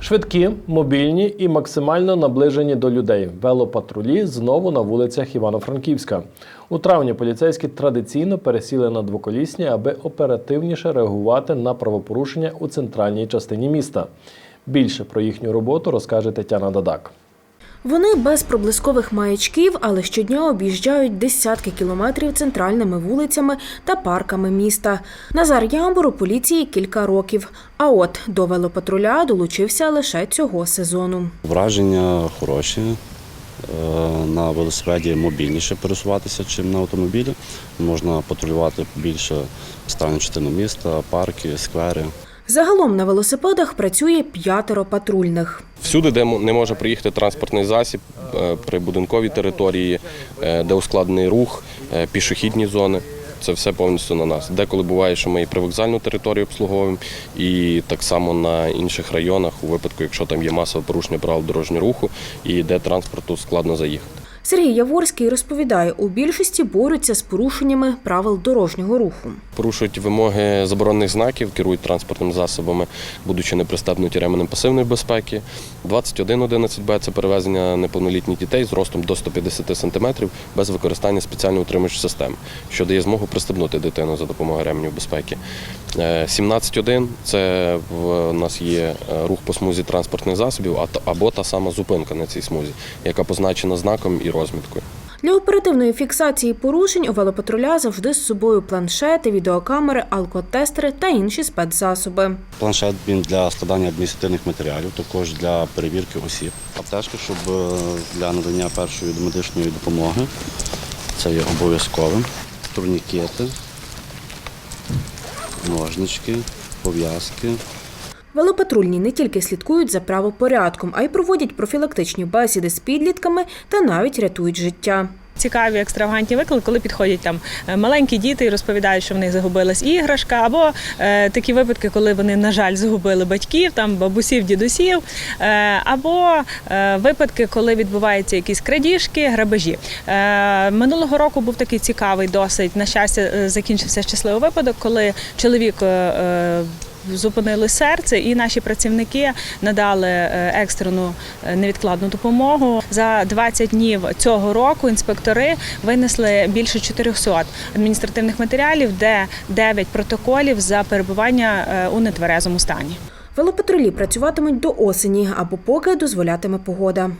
Швидкі, мобільні і максимально наближені до людей. Велопатрулі знову на вулицях Івано-Франківська. У травні поліцейські традиційно пересіли на двоколісні, аби оперативніше реагувати на правопорушення у центральній частині міста. Більше про їхню роботу розкаже Тетяна Дадак. Вони без проблискових маячків, але щодня об'їжджають десятки кілометрів центральними вулицями та парками міста. Назар Ямбур у поліції кілька років. А от до велопатруля долучився лише цього сезону. Враження хороші. Е, На велосипеді мобільніше пересуватися, ніж на автомобілі. Можна патрулювати більше останню частину міста, парки, сквери. Загалом на велосипедах працює п'ятеро патрульних. Всюди, де не може приїхати транспортний засіб, е, при будинковій території, е, де ускладнений рух, е, пішохідні зони. Це все повністю на нас. Деколи буває, що ми і привокзальну територію обслуговуємо, і так само на інших районах, у випадку, якщо там є масове порушення правил дорожнього руху і де транспорту складно заїхати. Сергій Яворський розповідає, у більшості борються з порушеннями правил дорожнього руху. Порушують вимоги заборонених знаків, керують транспортними засобами, будучи не пристебнуті ременем пасивної безпеки. 2111Б – це перевезення неповнолітніх дітей з ростом до 150 см без використання спеціально утримуючої системи, що дає змогу пристебнути дитину за допомогою ременів безпеки. Е, 17.1 – це в нас є е, рух по смузі транспортних засобів або та сама зупинка на цій смузі, яка позначена знаком і розміткою. Для оперативної фіксації порушень у велопатруля завжди з собою планшети, відеокамери, алкотестери та інші спецзасоби. Планшет він для складання адміністративних матеріалів, також для перевірки осіб. Аптечка, щоб е, для надання першої медичної допомоги. Це є обов'язковим. Турнікети, ножнички, пов'язки. Велопатрульні не тільки слідкують за правопорядком, а й проводять профілактичні бесіди з підлітками та навіть рятують життя. Цікаві екстравагантні виклики, коли підходять там е, маленькі діти і розповідають, що в них загубилась іграшка, або е, такі випадки, коли вони, на жаль, загубили батьків, там бабусів, дідусів, е, або е, випадки, коли відбуваються якісь крадіжки, грабежі. Е, минулого року був такий цікавий, досить на щастя, е, закінчився щасливий випадок, коли чоловік. е, е, Зупинили серце, і наші працівники надали е, екстрену е, невідкладну допомогу. За 20 днів цього року інспектори винесли більше 400 адміністративних матеріалів, де 9 протоколів за перебування е, у нетверезому стані. Велопатрулі працюватимуть до осені або поки дозволятиме погода.